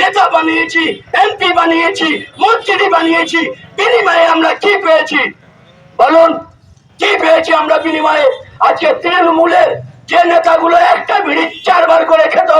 নেতা বানিয়েছি এমপি বানিয়েছি, মন্ত্রী বানিয়েছি, বিনিময়ে আমরা কি পেয়েছি? বলুন, কি পেয়েছি আমরা বিনিময়ে? আজকে তৃণমূলের যে নেতাগুলো একটা বিড়ি চারবার করে খেত,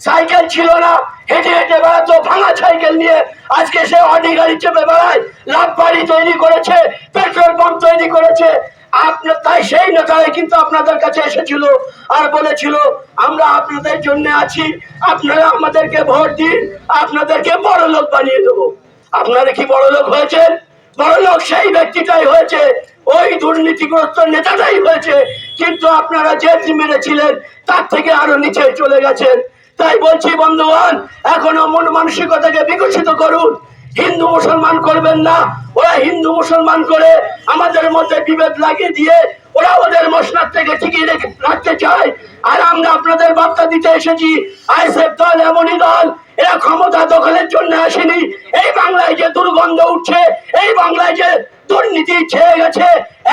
সাইকেল ছিল না, হেঁটে হেঁটে বেড়াতো, ভাঙা সাইকেল নিয়ে আজকে সে অডি গাড়ি চেপে বেড়ায় লাভ বাড়ি তৈরি করেছে, পেট্রোল পাম্প তৈরি করেছে আপনার তাই সেই নেতারাই কিন্তু আপনাদের কাছে এসেছিল আর বলেছিল, আমরা আপনাদের জন্য আছি। আপনারা আমাদেরকে ভোট দিন। আপনাদেরকে বড় লোক বানিয়ে দেবো। আপনারা কি বড় লোক হয়েছেন? বড় লোক সেই ব্যক্তিটাই হয়েছে। ওই দুর্নীতিগ্রস্ত নেতাটাই হয়েছে। কিন্তু আপনারা যে মেরেছিলেন, তার থেকে আরও নিচে চলে গেছেন। তাই বলছি, বন্ধুগণ, এখনও মন মানসিকতাকে বিকশিত করুন। হিন্দু মুসলমান করবেন না। ওরা হিন্দু মুসলমান করে আমাদের মধ্যে বিভেদ লাগিয়ে দিয়ে ওরা ওদের মশলার থেকে টিকিয়ে রেখে রাখতে চায়। আর আমরা আপনাদের বার্তা দিতে এসেছি আইসেফ দল এমনই দল, এরা ক্ষমতা দখলের জন্য আসেনি। এই বাংলায় যে দুর্গন্ধ উঠছে, এই বাংলায় যে দুর্নীতি ছেয়ে গেছে,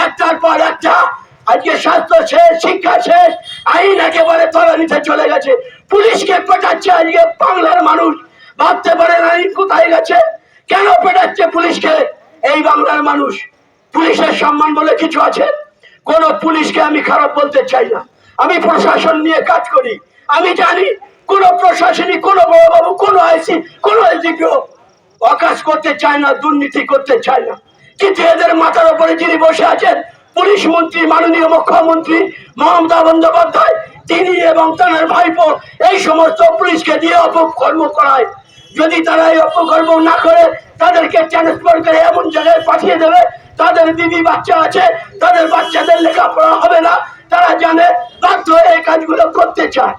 একটার পর একটা আজকে স্বাস্থ্য শেষ, শিক্ষা শেষ, আইন একেবারে তলানিতে চলে গেছে। পুলিশকে পেটাচ্ছে আজকে বাংলার মানুষ। ভাবতে পারে না কোথায় গেছে। কেন পেটাচ্ছে পুলিশকে? এই বাংলার মানুষ। পুলিশের সম্মান বলে কিছু আছে? কোন পুলিশকে আমি খারাপ বলতে চাই না। আমি প্রশাসন নিয়ে কাজ করি। আমি জানি কোন প্রশাসনিক, কোন বড়বাবু, কোন আইসি, কোন এসডিপিও অকাজ করতে চায় না, দুর্নীতি করতে চায় না। কিন্তু এদের মাথার উপরে যিনি বসে আছেন, পুলিশ মন্ত্রী, মাননীয় মুখ্যমন্ত্রী মমতা বন্দ্যোপাধ্যায়, তিনি এবং তার ভাইপো এই সমস্ত পুলিশকে দিয়ে অপকর্ম করায়। যদি তারা এই অপকর্ম না করে, তাদেরকে ট্রান্সফার করে এমন জায়গায় পাঠিয়ে দেবে, তাদের বিবি বাচ্চা আছে, তাদের বাচ্চাদের লেখাপড়া হবে না। তারা জানে বাধ্য এই কাজগুলো করতে চায়।